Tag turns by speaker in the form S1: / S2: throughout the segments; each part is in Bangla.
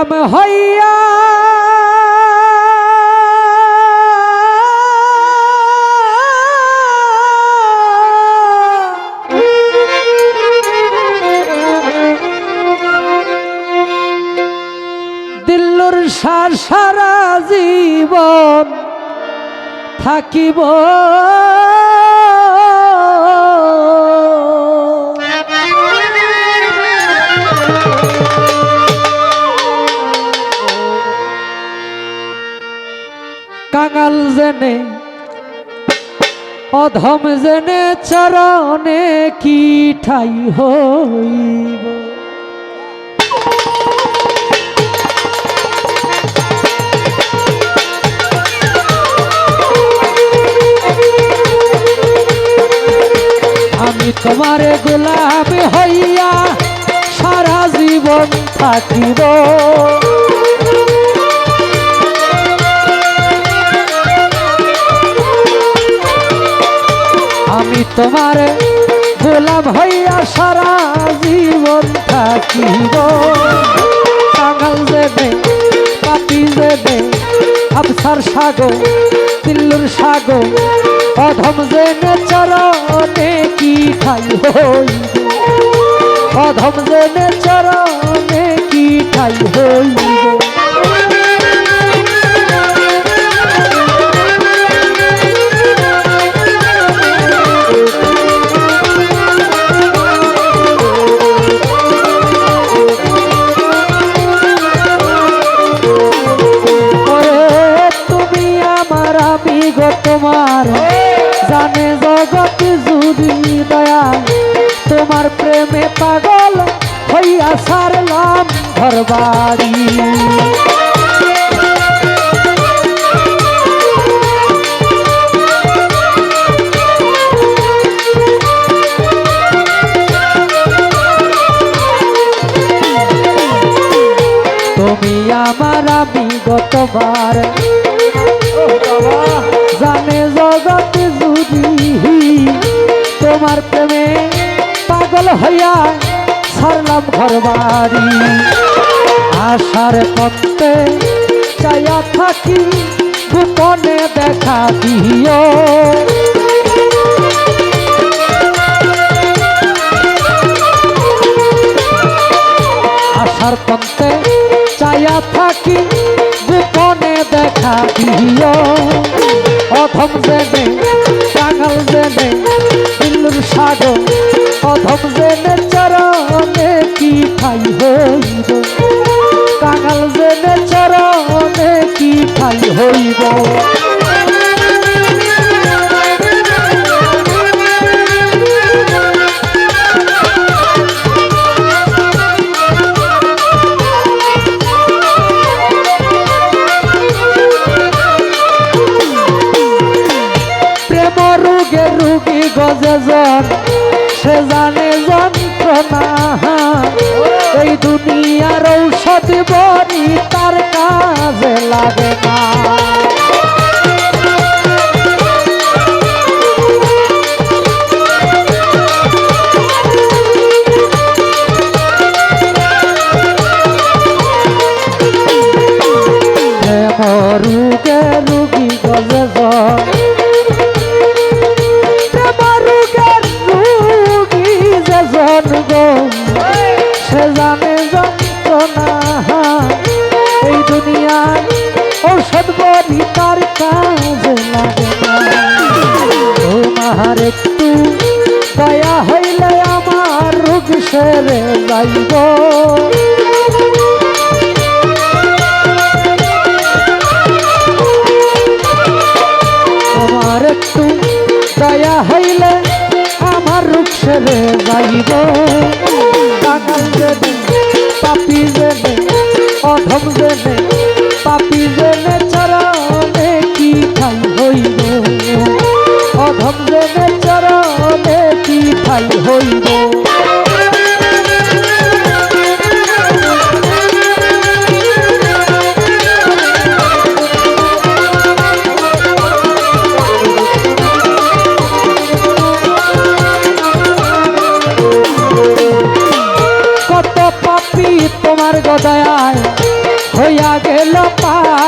S1: গোলাম হইয়া। দিল্লুর সারা জীবন থাকিব। কাঙাল জেনে, অধম জেনে চরণে কি ঠাই হইব? আমি তোমার গোলাপ হইয়া সারা জীবন থাকিব। তোমার গোলাপ হইয়া সারা জীবন থাকিব। কাঙাল দেবে পাপি দেবে আবসার সাগো তিল্লুর সাগো অধম জেনে চরণে কি ঠাই হইব অধম জেনে চরণে কি ঠাই হইব আমার আমি গো তোমার জানে জগৎ জুড়ি দয়াল তোমার প্রেমে পাগল হইয়া সারলাম ঘর বাড়ি তুমি আমার আমি গতবার জানে জগৎ জুড়ি। তোমার প্রেমে পাগল হইয়া ছাড়লাম ঘর বাড়ি আশার পথে চাইয়া থাকি, গোপনে দেখা দিও। দিও অধম জেনে কাঙাল জেনে বিল্লুর সাগর অথম জেনে চরণে কি ঠাই হইব? কাঙাল জেনে চরণে কি ঠাই হইব? গজে জন সে জানে যন্ত্রণা। এই দুনিয়ার ঔষধ তার কাজে। সে জানে যন্ত্রণা। এই দুনিয়ার ঔষধ বলি তার কাজে লাগে তোমার একটু দয়া হইলে আমার রোগ সেরে যাইব। তোমার একটু দয়া হইলে আমার রূপ সেরে যাইব। কাঙাল জেনে, পাপি জেনে, অধম জেনে, পাপি জেনে চরণে কি ঠাই হইব? অধম জেনে চরণে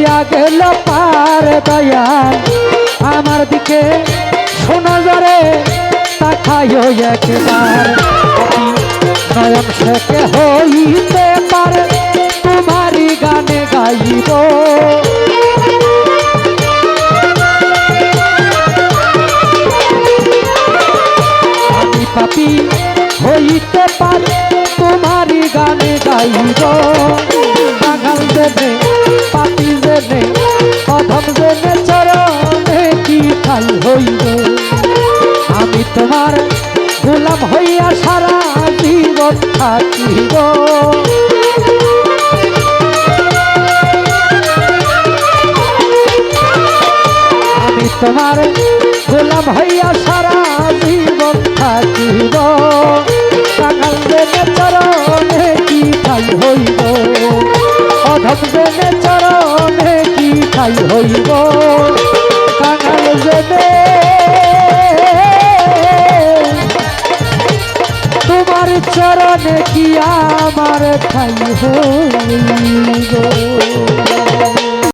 S1: হইয়া গেল পার দয়াল আমার দিকে শোনা যারে তাকাইও একবার। নয়ন শেখে হইতে পারে, তোমারই গানে গাইব। আমি পাপি হইতে পারে, তোমারই গানে গাইব। জেনে জেনে অধম জেনে চরণে কি খাই হইব আমি তোমার গোলাম হইয়া সারা জীবন থাকিব আমি তোমার গোলাম হইয়া হইব কাঙাল জেনে। তোমার চরণে কি আমার খাই হইব?